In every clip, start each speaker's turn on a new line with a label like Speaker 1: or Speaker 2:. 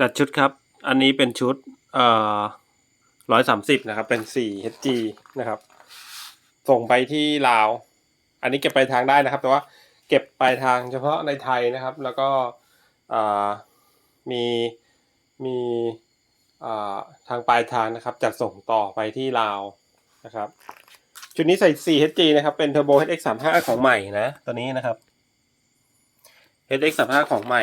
Speaker 1: จัดชุดครับ อันนี้เป็นชุดเอ่อร้อยสามสิบนะครับ เป็นสี่ HG นะครับ ส่งไปที่ลาว อันนี้เก็บไปลายทางได้นะครับ แต่ว่าเก็บปลายทางเฉพาะในไทยนะครับ แล้วก็มีมีทางปลายทางนะครับ จัดส่งต่อไปที่ลาวนะครับ ชุดนี้ใส่ 4 HG นะครับ เป็น Turbo HX 3 5 ของใหม่นะ ตัวนี้นะครับ HX 3 5 ของใหม่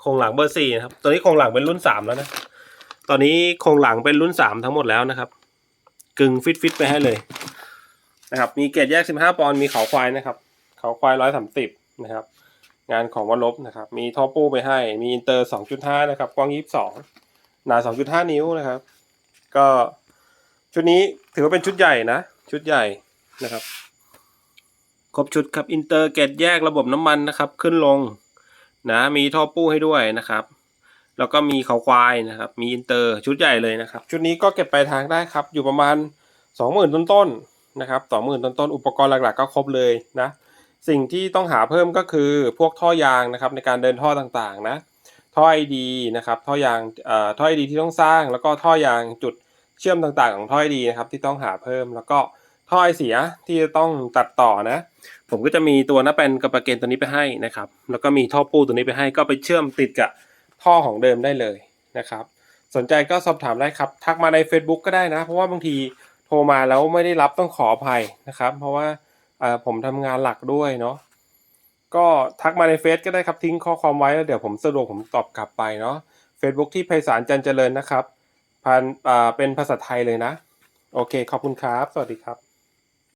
Speaker 1: โครงหลังเบอร์สี่นะครับ ตัวนี้โครงหลังเป็นรุ่นสามแล้วนะ ตอนนี้โครงหลังเป็นรุ่นสามทั้งหมดแล้วนะครับ กึ่งฟิตฟิตไปให้เลยนะครับ มีเกรดแยกสิบห้าปอนด์มีเขาควายนะครับ เขาควายร้อยสามสิบนะครับ งานของวันลบนะครับ มีท่อปูไปให้ มีอินเตอร์สองจุดห้านะครับ กว้างยี่สิบสองหนาสองจุดห้านิ้วนะครับ ก็ชุดนี้ถือว่าเป็นชุดใหญ่นะ ชุดใหญ่นะครับ ครบชุดครับ อินเตอร์เกตแยกระบบน้ำมันนะครับ ขึ้นลง นะมีท่อปู้ให้ด้วยนะครับ แล้วก็มีเขาควายนะครับ มีอินเตอร์ชุดใหญ่เลยนะครับ ชุดนี้ก็เก็บปลายทางได้ครับ อยู่ประมาณสองหมื่นต้นๆนะครับสองหมื่นต้นๆอุปกรณ์หลักๆ ก็ครบเลยนะสิ่งที่ต้องหาเพิ่มก็คือพวกท่อยางนะครับในการเดินท่อต่างๆนะท่อไอดีนะครับท่อยางเอ่อท่อไอดีที่ต้องสร้าง แล้วก็ท่อยางจุดเชื่อมต่างๆ ของท่อไอดีนะครับที่ต้องหาเพิ่มแล้วก็ ท่อไอเสียที่จะต้องตัดต่อนะ ผมก็จะมีตัวน้าแปนกับประเกนตัวนี้ไปให้นะครับ แล้วก็มีท่อปูตัวนี้ไปให้ก็ไปเชื่อมติดกับท่อของเดิมได้เลยนะครับ สนใจก็สอบถามได้ครับ ทักมาใน Facebook ก็ได้นะ เพราะว่าบางทีโทรมาแล้วไม่ได้รับต้องขออภัยนะครับ เพราะว่าผมทำงานหลักด้วยเนาะก็ทักมาในเฟซก็ได้ครับทิ้งข้อความไว้แล้วเดี๋ยวผมสะดวกผมตอบกลับไปเนาะ Facebook ที่ไพศาลจันเจริญนะครับพันเป็นภาษาไทยเลยนะ โอเค ขอบคุณครับ สวัสดีครับ